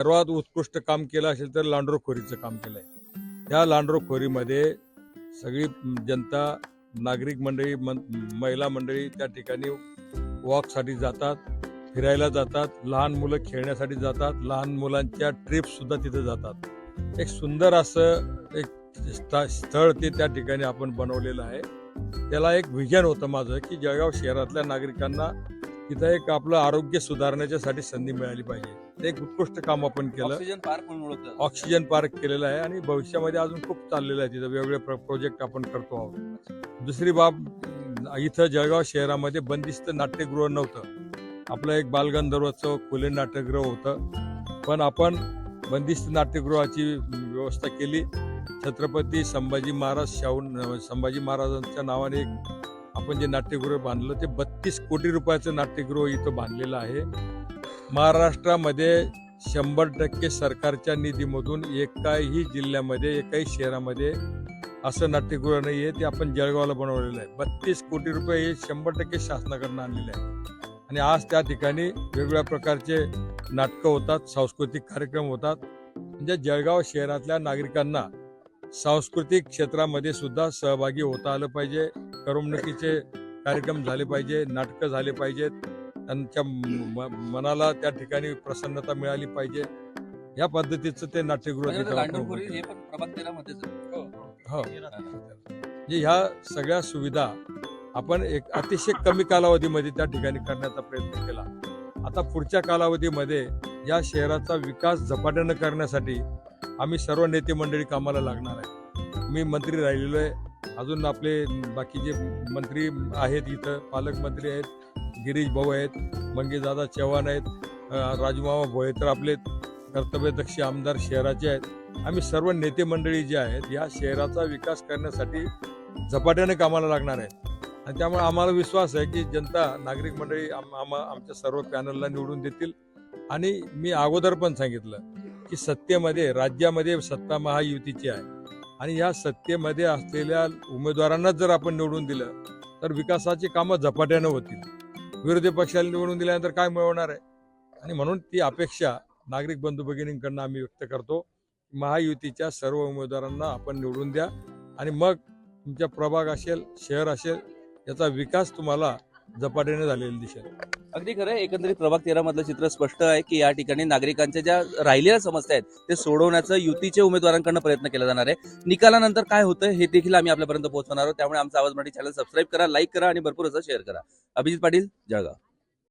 सर्वात उत्कृष्ट काम केलं असेल तर लांडरोखोरीचं काम केलं आहे त्या लांडरोखोरीमध्ये सगळी जनता नागरिक मंडळी मन- महिला मंडळी त्या ठिकाणी वॉकसाठी जातात फिरायला जातात लहान मुलं खेळण्यासाठी जातात लहान मुलांच्या ट्रिपसुद्धा तिथं तिथे जातात. एक सुंदर असं एक स्थ- स्थळ ते त्या ठिकाणी आपण बनवलेलं आहे. त्याला एक विजन होतं माझं की जळगाव शहरातल्या नागरिकांना तिथं एक आपलं आरोग्य सुधारण्याच्यासाठी संधी मिळाली पाहिजे. ते एक उत्कृष्ट काम आपण केलं. ऑक्सिजन पार्क म्हणून ऑक्सिजन पार्क केलेलं आहे आणि भविष्यामध्ये अजून खूप चाललेलं आहे तिथं वेगवेगळे प्र- प्रोजेक्ट आपण करतो आहोत. दुसरी बाब इथं जळगाव शहरामध्ये बंदिस्त नाट्यगृह नव्हतं. आपलं एक बालगंधर्वचं खुले नाट्यगृह होतं. पण आपण बंदिस्त नाट्यगृहाची व्यवस्था केली. छत्रपती संभाजी महाराज शाहू संभाजी महाराजांच्या नावाने एक आपण जे नाट्यगृह बांधलं ते बत्तीस कोटी रुपयाचं नाट्यगृह इथं बांधलेलं आहे. महाराष्ट्रामध्ये शंभर टक्के सरकारच्या निधीमधून एकाही जिल्ह्यामध्ये एकाही शहरामध्ये असं नाट्यगृह नाही आहे ते आपण जळगावला बनवलेलं आहे. बत्तीस कोटी रुपये हे शंभर टक्के शासनाकडनं आणलेले आहे आणि आज त्या ठिकाणी वेगवेगळ्या प्रकारचे नाटकं होतात सांस्कृतिक कार्यक्रम होतात. म्हणजे जळगाव शहरातल्या नागरिकांना सांस्कृतिक क्षेत्रामध्ये सुद्धा सहभागी होता आलं पाहिजे. करमणुकीचे कार्यक्रम झाले पाहिजे नाटकं झाले पाहिजेत. त्यांच्या मनाला त्या ठिकाणी प्रसन्नता मिळाली पाहिजे. या पद्धतीचं ते नाट्यगृह म्हणजे हे. हो. म्हणजे ह्या सगळ्या सुविधा आपण एक अतिशय कमी कालावधीमध्ये त्या ठिकाणी करण्याचा प्रयत्न केला. आता पुढच्या कालावधीमध्ये या शहराचा विकास झपाट्यानं करण्यासाठी आम्ही सर्व नेते मंडळी कामाला लागणार आहे. मी मंत्री राहिलेलो आहे. अजून आपले बाकीचे मंत्री आहेत इथं पालकमंत्री आहेत गिरीश भाऊ आहेत मंगेशदादा चव्हाण आहेत राजमामा राजूमामा भोये तर आपले कर्तव्यदक्ष आमदार शहराचे आहेत. आम्ही सर्व नेते मंडळी जे आहेत या शहराचा विकास करण्यासाठी झपाट्याने कामाला लागणार आहे आणि त्यामुळे आम्हाला विश्वास आहे की जनता नागरिक मंडळी आम- आम्हा आमच्या सर्व पॅनलला निवडून देतील. आणि मी अगोदर पण सांगितलं की सत्तेमध्ये राज्यामध्ये सत्ता महायुतीची आहे. आणि या सत्तेमध्ये असलेल्या उमेदवारांनाच जर आपण निवडून दिलं तर विकासाची कामं झपाट्यानं होतील. विरोधी पक्षाला निवडून दिल्यानंतर काय मिळवणार आहे? आणि म्हणून ती अपेक्षा नागरिक बंधू भगिनींकडनं आम्ही व्यक्त करतो महायुतीच्या सर्व उमेदवारांना आपण निवडून द्या. आणि मग तुमच्या प्रभाग असेल शहर असेल याचा विकास तुम्हाला झपाट्याने झालेला दिसेल. अगदी खरं एकंदरीत प्रभाग तेरा मधलं चित्र स्पष्ट आहे की या ठिकाणी नागरिकांच्या ज्या राहिलेल्या समस्या आहेत ते सोडवण्याचं युतीच्या उमेदवारांकडनं प्रयत्न केला जाणार आहे. निकालानंतर काय होतं हे देखील आम्ही आपल्यापर्यंत पोहोचवणार आहोत. त्यामुळे आमचा आवाज मराठी चॅनल सबस्क्राईब करा लाईक करा आणि भरपूर असं शेअर करा. अभिजित पाटील जळगाव.